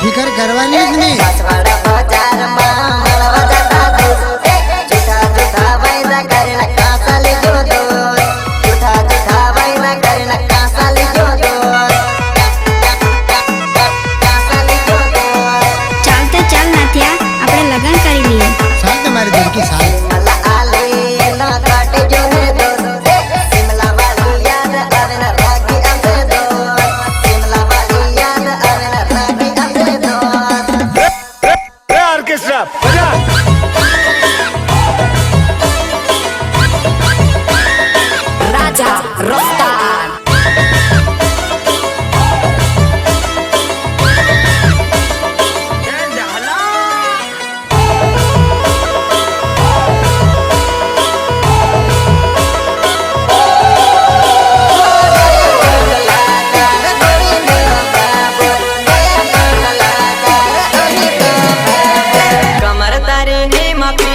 ફિકર કરવાની જ નહીં. 快点 name, I